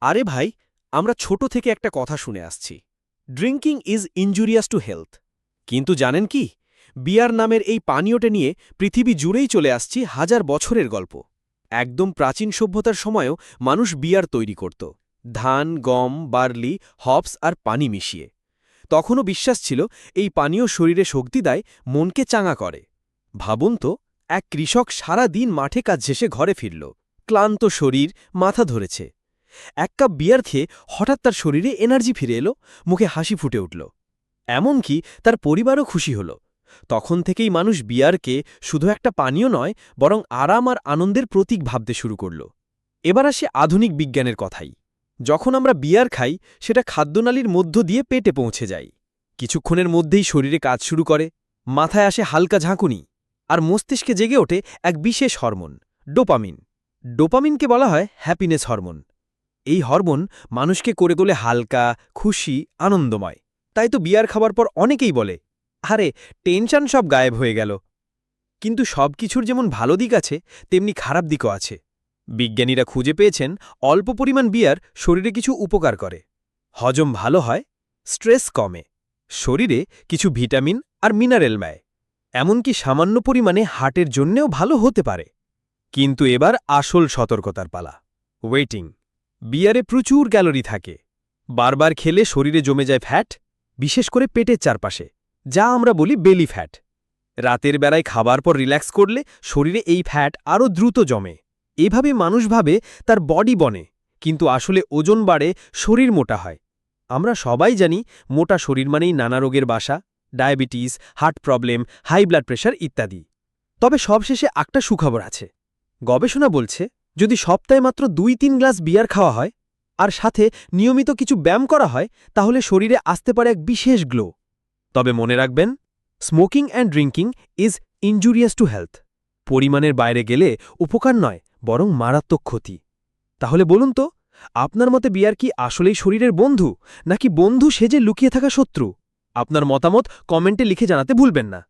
আরে ভাই, আমরা ছোট থেকে একটা কথা শুনে আসছি। Drinking is injurious to health. কিন্তু জানেন কি? বিয়ার নামের এই পানীয়টা নিয়ে পৃথিবী জুড়েই চলে আসছি হাজার বছরের গল্প। একদম প্রাচীন সভ্যতার সময়ও মানুষ বিয়ার তৈরি করত। ধান, গম, বার্লি, হপস আর পানি মিশিয়ে। তখনও বিশ্বাস ছিল এই পানীয় শরীরে শক্তি দেয়, মনকে চাঙা করে। ভাবুন তো, এক কৃষক সারা দিন মাঠে কাজ শেষে ঘরে ফিরল। ক্লান্ত শরীর, মাথা ধরেছে। এক কাপ বিয়ার খেয়ে হঠাৎ তার শরীরে এনার্জি ফিরে এলো, মুখে হাসি ফুটে উঠল। এমনকি তার পরিবারও খুশি হল। তখন থেকেই মানুষ বিয়ারকে শুধু একটা পানীয় নয়, বরং আরাম আর আনন্দের প্রতীক ভাবতে শুরু করল। এবার আসে আধুনিক বিজ্ঞানের কথাই। যখন আমরা বিয়ার খাই, সেটা খাদ্যনালীর মধ্য দিয়ে পেটে পৌঁছে যায়। কিছুক্ষণের মধ্যেই শরীরে কাজ শুরু করে, মাথায় আসে হালকা ঝাঁকুনি, আর মস্তিষ্কে জেগে ওঠে এক বিশেষ হরমোন, ডোপামিন। ডোপামিনকে বলা হয় হ্যাপিনেস হরমোন। এই হরমোন মানুষকে করে তোলে হালকা, খুশি, আনন্দময়। তাই তো বিয়ার খাবার পর অনেকেই বলে, আরে, টেনশন সব গায়েব হয়ে গেল। কিন্তু সব কিছুর যেমন ভালো দিক আছে, তেমনি খারাপ দিকও আছে। বিজ্ঞানীরা খুঁজে পেয়েছেন, অল্প পরিমাণ বিয়ার শরীরে কিছু উপকার করে। হজম ভালো হয়, স্ট্রেস কমে। শরীরে কিছু ভিটামিন আর মিনারেল ব্যয় এমনকি সামান্য পরিমাণে হার্টের জন্যেও ভালো হতে পারে। কিন্তু এবার আসল সতর্কতার পালা, ওয়েটিং। বিয়ারে প্রচুর ক্যালোরি থাকে। বারবার খেলে শরীরে জমে যায় ফ্যাট, বিশেষ করে পেটের চারপাশে, যা আমরা বলি বেলি ফ্যাট। রাতের বেলায় খাবার পর রিল্যাক্স করলে শরীরে এই ফ্যাট আরও দ্রুত জমে। এভাবে মানুষ ভাবে তার বডি বনে, কিন্তু আসলে ওজন বাড়ে শরীর মোটা হয়। আমরা সবাই জানি মোটা শরীর মানেই নানা রোগের বাসা, diabetes, heart problem, high blood pressure ইত্যাদি। তবে সবশেষে একটা সুখবর আছে। গবেষণা বলছে যদি সপ্তাহে মাত্র দুই তিন গ্লাস বিয়ার খাওয়া হয়, আর সাথে নিয়মিত কিছু ব্যায়াম করা হয়, তাহলে শরীরে আসতে পারে এক বিশেষ গ্লো। তবে মনে রাখবেন smoking and drinking is injurious to health পরিমাণের বাইরে গেলে উপকার নয়, বরং মারাত্মক ক্ষতি। তাহলে বলুন তো, আপনার মতে বিয়ার কি আসলেই শরীরের বন্ধু, নাকি বন্ধু সেজে লুকিয়ে থাকা শত্রু? আপনার মতামত কমেন্টে লিখে জানাতে ভুলবেন না।